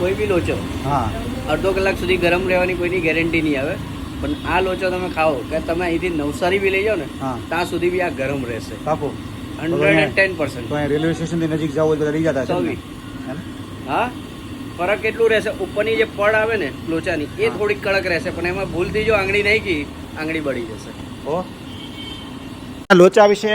કોઈ બી લોચો હા. અડધો કલાક સુધી ગરમ રહેવાની કોઈની ગેરંટી નહીં આવે. પણ આ લોચો તમે ખાઓ કે તમે અહીંથી નવસારી બી લઈ જાઓ ને ત્યાં સુધી બી આ ગરમ રહેશે. પાકો. Hundred and ten percent railway સ્ટેશનથી નજીક જાવ તો લઈ જતા ને? હા? ફરક એટલું રહેશે ઉપરની જે પડ આવે ને લોચાની એ થોડીક કડક રહેશે પણ એમાં ભૂલથી જો આંગળી નહીં ગઈ આંગળી બળી જશે. ઓ. લોચા વિશે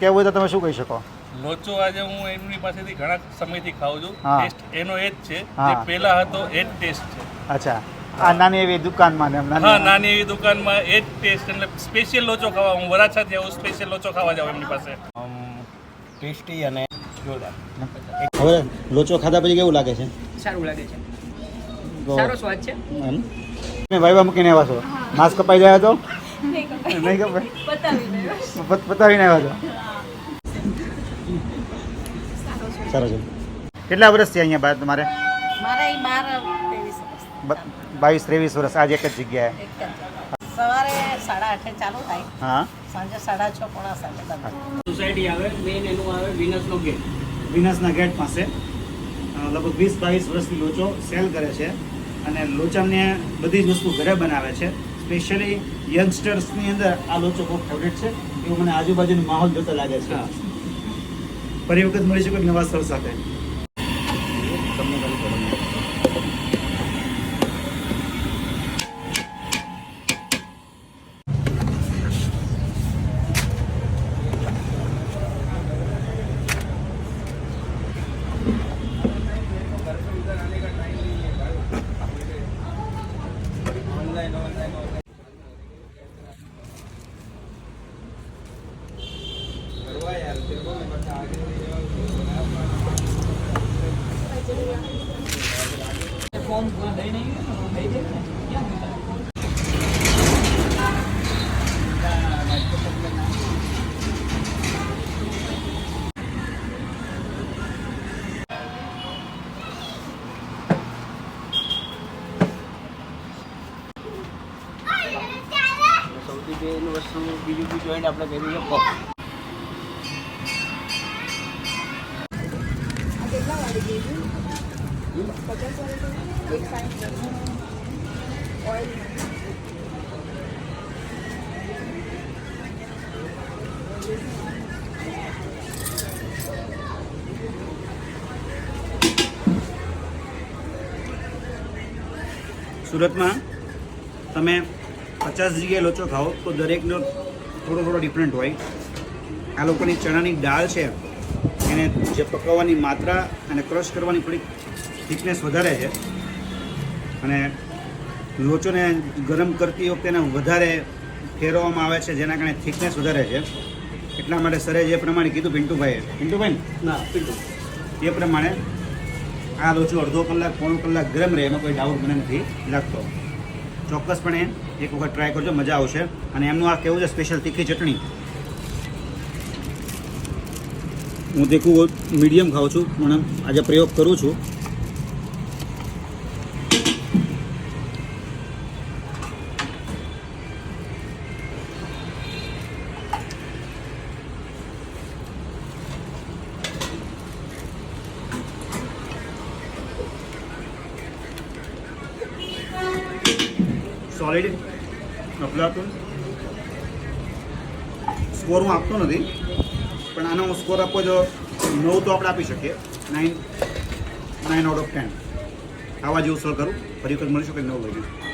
કહેવું તો તમે શું કહી શકો? લોચો આજે હું એમની પાસેથી ઘણા સમયથી ખાઉં છું. ટેસ્ટ એનો એ જ છે. જે પહેલા હતો એ જ ટેસ્ટ છે. અચ્છા. આ નાની એવી દુકાનમાં ને હા નાની એવી દુકાનમાં એ જ ટેસ્ટ એટલે સ્પેશિયલ લોચો ખાવા. હું વરાછાથી આવું સ્પેશિયલ લોચો ખાવા જાઉં એમની પાસે. ટેસ્ટી અને જોરદાર. હવે લોચો ખાધા પછી કેવું લાગે છે? સારું લાગે છે. સારો સ્વાદ મૂકીને આવ્યા છો? માસ્ક કપાઈ ગયા તો? નહીં કપાય. પત- પતાવીને આવ્યા છો? સરસ છે કેટલા વર્ષ છે અહીંયા બાદ તમારે? બાવીસ ત્રેવીસ વર્ષ. આજ એક જ જગ્યાએ. એક જ જગ્યાએ. સવારે સાડા આઠે ચાલુ થાય. હા. સાંજે સાડા છ પોણા સાતે સોસાયટી આવે મેઇન એનું આવે વિનસનો ગેટ વિનસના ગેટ પાસે. લગભગ વીસ બાવીસ વર્ષથી લોચો સેલ કરે છે. અને લોચાને બધી જ વસ્તુ ઘરે બનાવે છે. સ્પેશિયલી યંગસ્ટર્સની અંદર આ લોચો બહુ ફેવરેટ છે. એવું મને આજુબાજુનો માહોલ જોતા લાગે છે. હા. ફરી વખત મળીશું કોઈ નવા સ્થળ સાથે સૌથી બેન વસ્તુ બીજું બી જોઈન્ટ આપણે કર્યું છે પફ સુરતમાં તમે પચાસ જગ્યાએ લોચો ખાઓ તો દરેકનો થોડો થોડો ડિફરન્ટ હોય. આ લોકોની ચણાની દાળ છે એને જે પકવવાની માત્રા અને ક્રશ કરવાની થોડીક થિકનેસ વધારે છે. અને લોચોને ગરમ કરતી વખતે એને વધારે ફેરવવામાં આવે છે જેના કારણે થિકનેસ વધારે છે. એટલા માટે સરે જે પ્રમાણે કીધું પિન્ટુભાઈએ. પિન્ટુભાઈ ના પિન્ટુ. એ પ્રમાણે આ લોચો અડધો કલાક પોણો કલાક ગરમ રહે એમાં કોઈ ડાઉટ મને નથી લાગતો. ચોક્કસપણે એક વખત ટ્રાય કરજો મજા આવશે. અને એમનું આ કેવું છે સ્પેશિયલ તીખી ચટણી? હું દેખું મીડિયમ ખાઉં છું, પણ આજે પ્રયોગ કરું છું. સોલિડ અફલાતું સ્કોર હું આપતો નથી. પણ આનો સ્કોર આપવો જો નવ તો આપણે આપી શકીએ. Nine nine out of ten આવા જેવું સર કરું. ફરી વખત મળી શકે નવ વાગે